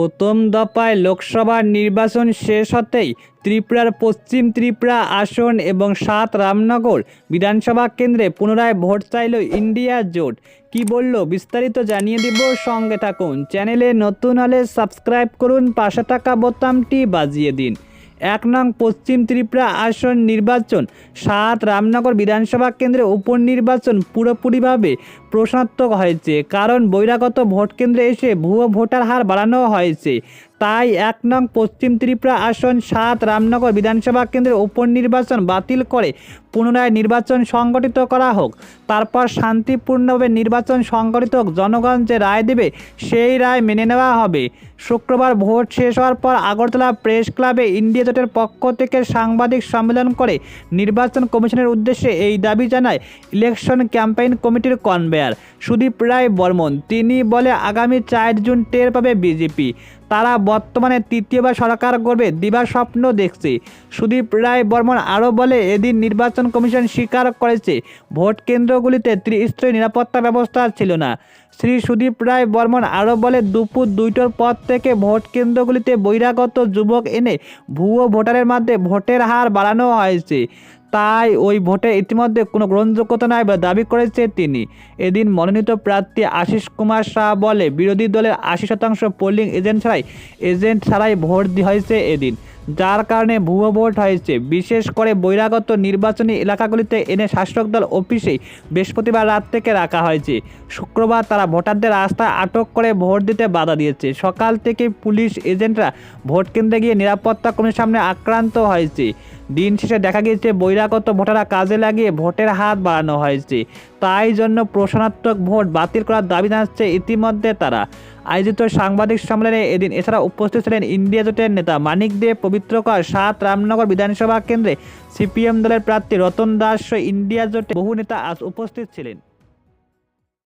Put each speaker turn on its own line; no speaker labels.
প্রথম দফায় লোকসভার নির্বাচন শেষ হতেই ত্রিপুরার পশ্চিম ত্রিপুরা আসন এবং সাত রামনগর বিধানসভা কেন্দ্রে পুনরায় ভোট চাইল ইন্ডিয়া জোট। কি বলল বিস্তারিত জানিয়ে দিব সঙ্গে থাকুন। চ্যানেলে নতুন হলে সাবস্ক্রাইব করুন, পাশে থাকা বোতামটি বাজিয়ে দিন। এক নং পশ্চিম ত্রিপুরা আসন নির্বাচন। সাত রামনগর বিধানসভা কেন্দ্রে উপনির্বাচন পুরোপুরিভাবে প্রশ্নাত্মক হয়েছে, কারণ বহিরাগত ভোট কেন্দ্রে এসে ভুয়ো ভোটার হার বাড়ানো হয়েছে। তাই এক নং পশ্চিম ত্রিপুরা আসন সাত রামনগর বিধানসভা কেন্দ্রের উপনির্বাচন বাতিল করে পুনরায় নির্বাচন সংগঠিত করা হোক। তারপর শান্তিপূর্ণভাবে নির্বাচন সংগঠিত হোক। জনগণ যে রায় দেবে সেই রায় মেনে নেওয়া হবে। শুক্রবার ভোট শেষ হওয়ার পর আগরতলা প্রেস ক্লাবে ইন্ডিয়া জোটের পক্ষ থেকে সাংবাদিক সম্মেলন করে নির্বাচন কমিশনের উদ্দেশ্যে এই দাবি জানায় ইলেকশন ক্যাম্পেইন কমিটির কনভেয়ার সুদীপ রায় বর্মন। তিনি বলে, আগামী চার জুন টের পাবে বিজেপি। তারা বর্তমানে তৃতীয়বার সরকার গড়বে দিবার স্বপ্ন দেখছে। সুদীপ রায় বর্মন আরও বলে, এদিন নির্বাচন কমিশন স্বীকার করেছে, ভোট কেন্দ্রগুলিতে ত্রিস্তরীয় নিরাপত্তা ব্যবস্থা ছিল না। শ্রী সুদীপ রায় বর্মন আরও বলে, দুপুর দুইটার পর থেকে ভোট কেন্দ্রগুলিতে বহিরাগত যুবক এনে ভুয়ো ভোটারের মাধ্যমে ভোটের হার বাড়ানো হয়েছে। তাই ওই ভোটে ইতিমধ্যে কোনো গ্রহণযোগ্যতা নাই বলে দাবি করেছে তিনি। এদিন মনোনীত প্রার্থী আশিস কুমার শাহ বলে, বিরোধী দলের আশি শতাংশ পোলিং এজেন্ট ছাড়াই এজেন্ট ছাড়াই ভোট হয়েছে এদিন। যার কারণে ভুয়ো ভোট হয়েছে। বিশেষ করে বহিরাগত নির্বাচনী এলাকাগুলিতে এনে শাসক দল অফিসে বৃহস্পতিবার রাত থেকে রাখা হয়েছে। শুক্রবার তারা ভোটারদের রাস্তা আটক করে ভোট দিতে বাধা দিয়েছে। সকাল থেকে পুলিশ এজেন্টরা ভোট কেন্দ্রে গিয়ে নিরাপত্তা কর্মীর সামনে আক্রান্ত হয়েছে। দিন শেষে দেখা গিয়েছে, বহিরাগত ভোটাররা কাজে লাগিয়ে ভোটের হাত বাড়ানো হয়েছে। তাই জন্য প্রশ্নাত্মক ভোট বাতিল করার দাবি জানাচ্ছে ইতিমধ্যে তারা। আয়োজিত সাংবাদিক সম্মেলনে এদিন এছাড়া উপস্থিত ছিলেন ইন্ডিয়া জোটের নেতা মানিক দে পবিত্রকর সাত রামনগর বিধানসভা কেন্দ্রে সিপিএম দলের প্রার্থী রতন দাস ইন্ডিয়া জোটে বহু নেতা আজ উপস্থিত ছিলেন।